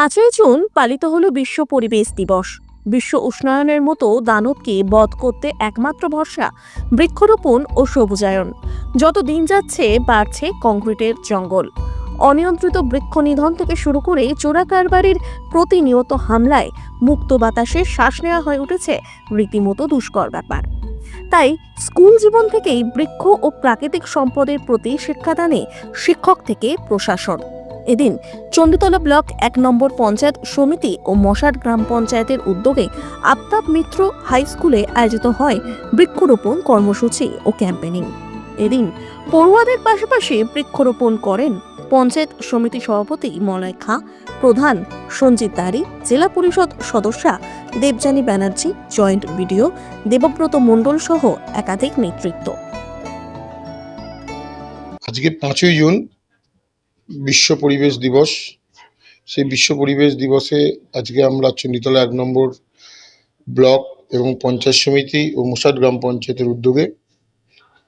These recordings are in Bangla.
পাঁচই জুন পালিত হলো বিশ্ব পরিবেশ দিবস। বিশ্ব উষ্ণায়নের মতো দানবকে বধ করতে একমাত্র ভরসা বৃক্ষরোপণ ও সবুজায়ন। যত দিন যাচ্ছে, বাড়ছে কংক্রিটের জঙ্গল। অনিয়ন্ত্রিত বৃক্ষ নিধন থেকে শুরু করে চোরা কারবারির প্রতিনিয়ত হামলায় মুক্ত বাতাসে শ্বাস নেওয়া হয়ে উঠেছে রীতিমতো দুষ্কর ব্যাপার। তাই স্কুল জীবন থেকেই বৃক্ষ ও প্রাকৃতিক সম্পদের প্রতি শিক্ষাদানে শিক্ষক থেকে প্রশাসন। এদিন চণ্ডীতলা ব্লক এক নম্বর পঞ্চায়েত সমিতি ও মশাট গ্রাম পঞ্চায়েতের উদ্যোগে আফতাব মিত্র হাই স্কুলে আয়োজিত হয় বৃক্ষরোপণ কর্মসূচি ও ক্যাম্পেনিং এদিন পড়ুয়াদের পাশাপাশি বৃক্ষরোপণ করেন পঞ্চায়েত সমিতি সভাপতি মলয় খাঁ, প্রধান সঞ্জিত দারি জেলা পরিষদ সদস্যা দেবযানী ব্যানার্জি, জয়েন্ট বিডিও দেবব্রত মণ্ডল সহ একাধিক নেতৃত্ব। আজকে পাঁচই জুন বিশ্ব পরিবেশ দিবস। সেই বিশ্ব পরিবেশ দিবসে আজকে আমরা চণ্ডীতলা এক নম্বর ব্লক এবং পঞ্চায়েত সমিতি ও মোসাট গ্রাম পঞ্চায়েতের উদ্যোগে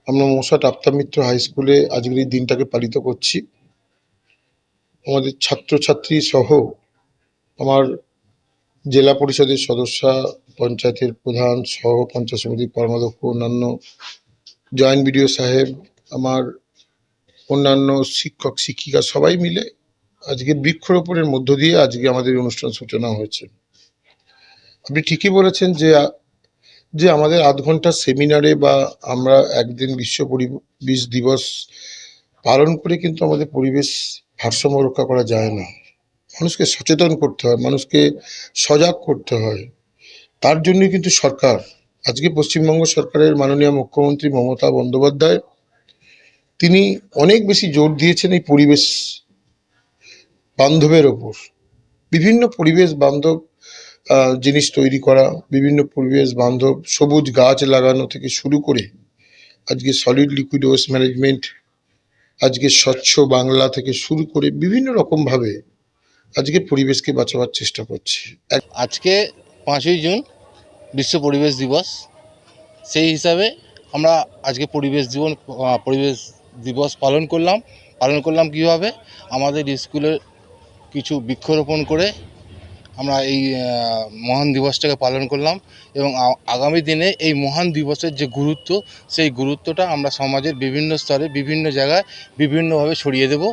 আমরা মোসাট আফতাব মিত্র হাই স্কুলে আজকের এই দিনটাকে পালিত করছি। আমাদের ছাত্রছাত্রী সহ আমার জেলা পরিষদের সদস্যা, পঞ্চায়েতের প্রধান সহ পঞ্চায়েত সমিতির কর্মাধ্যক্ষ, অন্যান্য জয়েন্ট বিডিও সাহেব, আমার অন্যান্য শিক্ষক, শিক্ষিকা সবাই মিলে আজকে বৃক্ষরোপণের মধ্য দিয়ে আজকে আমাদের অনুষ্ঠান সূচনা হয়েছে। আপনি ঠিকই বলেছেন যে যে আমাদের আধ ঘণ্টা সেমিনারে বা আমরা একদিন বিশ্ব পরিবেশ দিবস পালন করে কিন্তু আমাদের পরিবেশ ভারসাম্য রক্ষা করা যায় না। মানুষকে সচেতন করতে হয়, মানুষকে সজাগ করতে হয়। তার জন্যই কিন্তু সরকার, আজকে পশ্চিমবঙ্গ সরকারের মাননীয় মুখ্যমন্ত্রী মমতা বন্দ্যোপাধ্যায় তিনি অনেক বেশি জোর দিয়েছেন এই পরিবেশ বান্ধবের ওপর। বিভিন্ন পরিবেশ বান্ধব জিনিস তৈরি করা, বিভিন্ন পরিবেশ বান্ধব, সবুজ গাছ লাগানো থেকে শুরু করে আজকে সলিড লিকুইড ওয়েস্ট ম্যানেজমেন্ট আজকে স্বচ্ছ বাংলা থেকে শুরু করে বিভিন্ন রকমভাবে আজকে পরিবেশকে বাঁচাবার চেষ্টা করছে। আজকে পাঁচই জুন, বিশ্ব পরিবেশ দিবস। সেই হিসাবে আমরা আজকে পরিবেশ জীবন পরিবেশ দিবস পালন করলাম। পালন করলাম কীভাবে? আমাদের স্কুলের কিছু বৃক্ষরোপণ করে আমরা এই মহান দিবসটাকে পালন করলাম এবং আগামী দিনে এই মহান দিবসের যে গুরুত্ব, সেই গুরুত্বটা আমরা সমাজের বিভিন্ন স্তরে, বিভিন্ন জায়গায় বিভিন্নভাবে ছড়িয়ে দেব।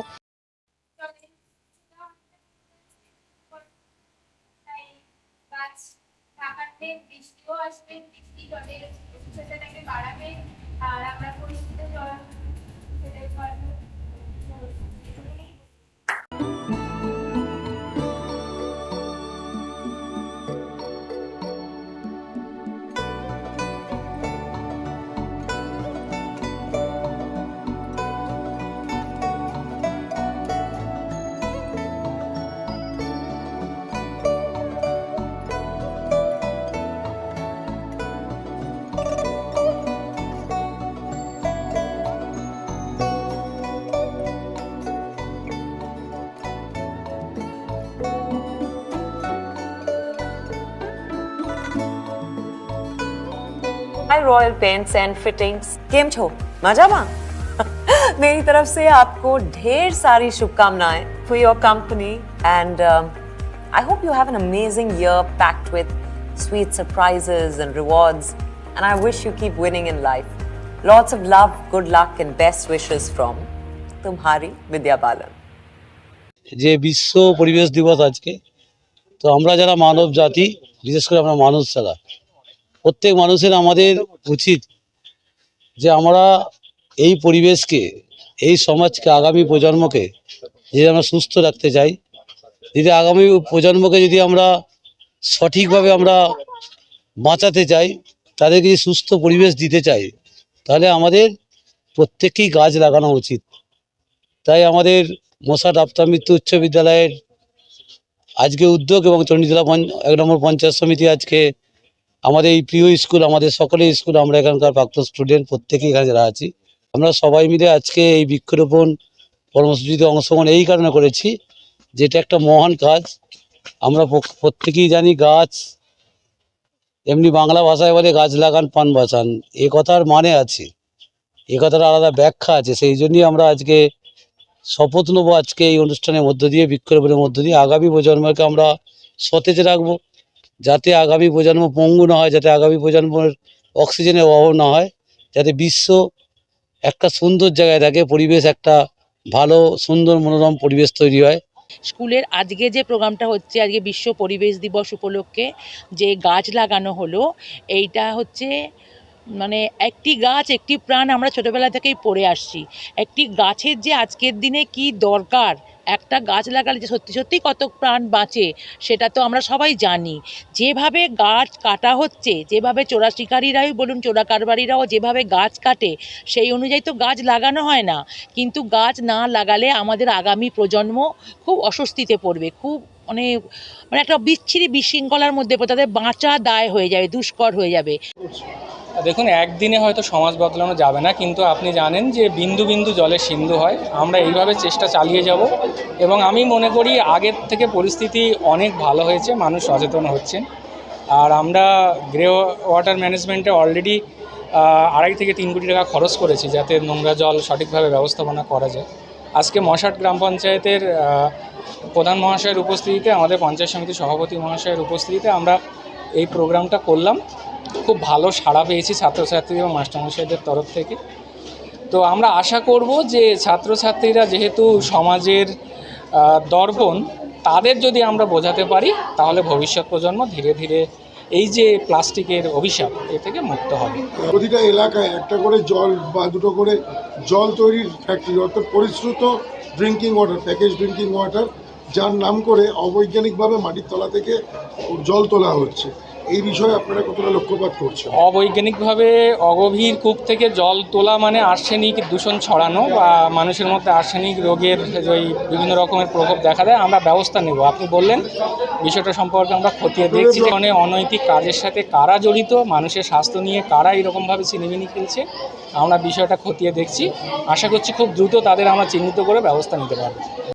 আসবে, বৃষ্টি জলের বাড়াবে। Hi Royal Paints and Fittings केम छो मजामा मेरी तरफ से आपको ढेर सारी शुभकामनाएं for your company and I hope you have an amazing year packed with sweet surprises and rewards and I wish you keep winning in life. Lots of love, good luck and best wishes from Tumhari Vidya Balan. যে বিশ্ব পরিবেশ দিবস আজকে তো আমরা যারা মানব জাতি বিশেষ করে আমরা মানুষ যারা প্রত্যেক মানুষের আমাদের উচিত যে আমরা এই পরিবেশকে, এই সমাজকে, আগামী প্রজন্মকে যদি আমরা সুস্থ রাখতে চাই, যদি আগামী প্রজন্মকে যদি আমরা সঠিকভাবে আমরা বাঁচাতে চাই, তাদেরকে যদি সুস্থ পরিবেশ দিতে চাই, তাহলে আমাদের প্রত্যেককেই গাছ লাগানো উচিত। তাই আমাদের মশা ডাক্তার মৃত্যু উচ্চ বিদ্যালয়ের আজকে উদ্যোগ এবং চণ্ডীতলা এক নম্বর পঞ্চায়েত সমিতি আজকে আমাদের এই প্রিয় স্কুল, আমাদের সকলের স্কুল, আমরা এখানকার প্রাক্তন স্টুডেন্ট প্রত্যেকেই এখানে যারা আছি। আমরা সবাই মিলে আজকে এই বৃক্ষরোপণ কর্মসূচিতে অংশগ্রহণ এই কারণে করেছি যে এটা একটা মহান কাজ। আমরা প্রত্যেকেই জানি গাছ, এমনি বাংলা ভাষায় বলে গাছ লাগান, পান বাঁচান। এ কথার মানে আছে, এ কথার আলাদা ব্যাখ্যা আছে। সেই জন্যই আমরা আজকে শপথ নেব আজকে এই অনুষ্ঠানের মধ্য দিয়ে, বৃক্ষরোপণের মধ্য দিয়ে। আগামী প্রজন্মকে আমরা সতেজ রাখব। যাতে আগামী প্রজন্ম পঙ্গু না হয়, যাতে আগামী প্রজন্মের অক্সিজেনের অভাব না হয়, যাতে বিশ্ব একটা সুন্দর জায়গায় থাকে, পরিবেশ একটা ভালো, সুন্দর, মনোরম পরিবেশ তৈরি হয়। স্কুলের আজকে যে প্রোগ্রামটা হচ্ছে, আজকে বিশ্ব পরিবেশ দিবস উপলক্ষে যে গাছ লাগানো হলো, এইটা হচ্ছে মানে একটি গাছ, একটি প্রাণ আমরা ছোটোবেলা থেকেই পড়ে আসছি। একটি গাছের যে আজকের দিনে কি দরকার, একটা গাছ লাগালে যে সত্যি সত্যি কত প্রাণ বাঁচে, সেটা তো আমরা সবাই জানি। যেভাবে গাছ কাটা হচ্ছে, যেভাবে চোরা শিকারীরাই বলুন, চোরা কারবারিরাও যেভাবে গাছ কাটে, সেই অনুযায়ী তো গাছ লাগানো হয় না। কিন্তু গাছ না লাগালে আমাদের আগামী প্রজন্ম খুব অস্বস্তিতে পড়বে, খুব মানে মানে একটা বিচ্ছিরি বিশৃঙ্খলার মধ্যে তাদের বাঁচা দায় হয়ে যাবে, দুষ্কর হয়ে যাবে। দেখুন, একদিনে হয়তো সমাজ বদলানো যাবে না, কিন্তু আপনি জানেন যে বিন্দু বিন্দু জলে সিন্ধু হয়। আমরা এইভাবে চেষ্টা চালিয়ে যাব এবং আমি মনে করি আগের থেকে পরিস্থিতি অনেক ভালো হয়েছে, মানুষ সচেতন হচ্ছেন। আর আমরা গ্রে ওয়াটার ম্যানেজমেন্টে অলরেডি আড়াই থেকে তিন কোটি টাকা খরচ করেছি যাতে নোংরা জল সঠিকভাবে ব্যবস্থাপনা করা যায়। আজকে মশাট গ্রাম পঞ্চায়েতের প্রধান মহাশয়ের উপস্থিতিতে, আমাদের পঞ্চায়েত সমিতির সভাপতি মহাশয়ের উপস্থিতিতে আমরা এই প্রোগ্রামটা করলাম। খুব ভালো সাড়া পেয়েছি ছাত্রছাত্রী এবং মাস্টারমশাইদের তরফ থেকে। তো আমরা আশা করব যে ছাত্রছাত্রীরা যেহেতু সমাজের দর্পণ, তাদের যদি আমরা বোঝাতে পারি, তাহলে ভবিষ্যৎ প্রজন্ম ধীরে ধীরে এই যে প্লাস্টিকের অভিশাপ, এ থেকে মুক্ত হবে। প্রতিটা এলাকায় একটা করে জল বা দুটো করে জল তৈরির ফ্যাক্টরি অর্থাৎ পরিশ্রুত drinking water package drinking water যার নাম করে অবৈজ্ঞানিকভাবে মাটির তলা থেকে জল তোলা হচ্ছে। এই বিষয়ে আপনারা কতটা লক্ষ্যপাত করছেন? অবৈজ্ঞানিকভাবে অগভীর কূপ থেকে জল তোলা মানে আর্সেনিক দূষণ ছড়ানো বা মানুষের মধ্যে আর্সেনিক রোগের ওই বিভিন্ন রকমের প্রভাব দেখা দেয় আমরা ব্যবস্থা নেব। আপনি বললেন বিষয়টা সম্পর্কে আমরা খতিয়ে দেখছি অনেক অনৈতিক কাজের সাথে কারা জড়িত মানুষের স্বাস্থ্য নিয়ে কারা এরকমভাবে চিনিমিনি খেলছে আমরা বিষয়টা খতিয়ে দেখছি। আশা করছি খুব দ্রুত তাদের আমরা চিহ্নিত করে ব্যবস্থা নিতে পারব।